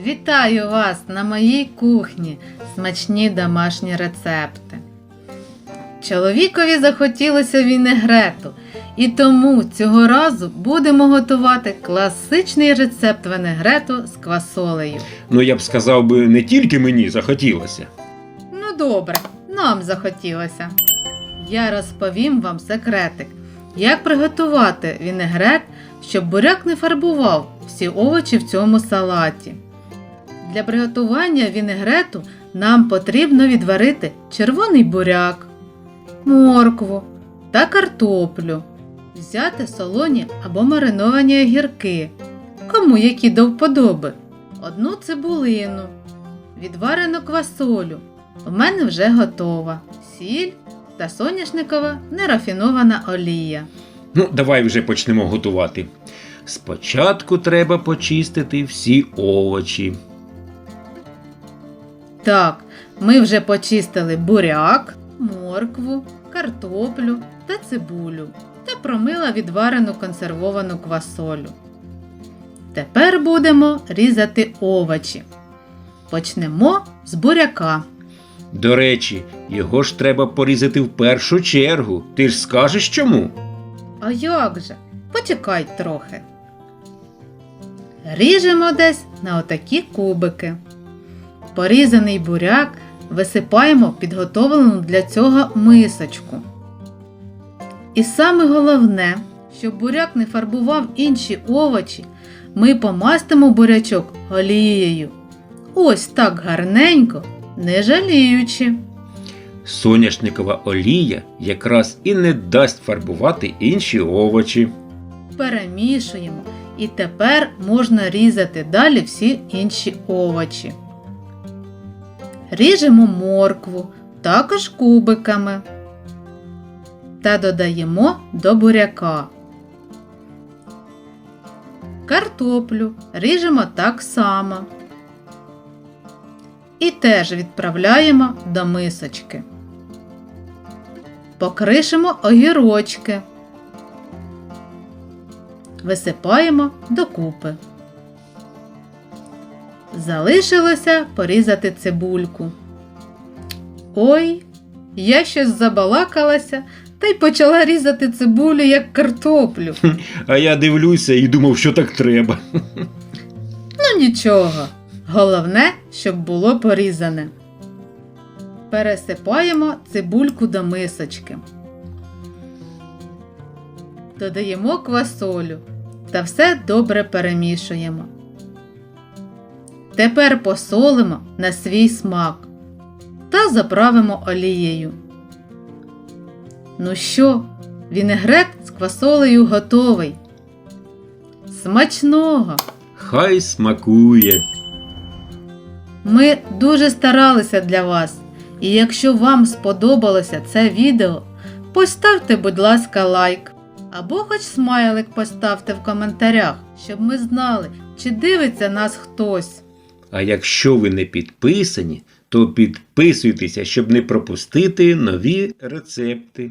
Вітаю вас на моїй кухні. Смачні домашні рецепти. Чоловікові захотілося вінегрету, і тому цього разу будемо готувати класичний рецепт вінегрету з квасолею. Ну я б сказав би, не тільки мені захотілося. Ну добре, нам захотілося. Я розповім вам секретик, як приготувати вінегрет, щоб буряк не фарбував всі овочі в цьому салаті. Для приготування вінегрету нам потрібно відварити червоний буряк, моркву та картоплю, взяти солоні або мариновані огірки, кому які до вподоби, одну цибулину, відварену квасолю. У мене вже готова сіль та соняшникова нерафінована олія. Ну, давай вже почнемо готувати. Спочатку треба почистити всі овочі. Так, ми вже почистили буряк, моркву, картоплю та цибулю та промила відварену консервовану квасолю. Тепер будемо різати овочі. Почнемо з буряка. До речі, його ж треба порізати в першу чергу. Ти ж скажеш чому? А як же? Почекай трохи. Ріжемо десь на отакі кубики. Порізаний буряк висипаємо в підготовлену для цього мисочку. І саме головне, щоб буряк не фарбував інші овочі, ми помастимо бурячок олією. Ось так гарненько, не жаліючи. Соняшникова олія якраз і не дасть фарбувати інші овочі. Перемішуємо і тепер можна різати далі всі інші овочі. Ріжемо моркву, також кубиками. Та додаємо до буряка. Картоплю ріжемо так само. І теж відправляємо до мисочки. Покришимо огірочки висипаємо докупи. Залишилося порізати цибульку. Ой, я щось забалакалася та й почала різати цибулю як картоплю. А я дивлюся і думав, що так треба. Ну нічого. Головне, щоб було порізане. Пересипаємо цибульку до мисочки. Додаємо квасолю та все добре перемішуємо. Тепер посолимо на свій смак та заправимо олією. Ну що, вінегрет з квасолею готовий. Смачного! Хай смакує. Ми дуже старалися для вас. І якщо вам сподобалося це відео, поставте, будь ласка, лайк. Або хоч смайлик поставте в коментарях, щоб ми знали, чи дивиться нас хтось. А якщо ви не підписані, то підписуйтеся, щоб не пропустити нові рецепти.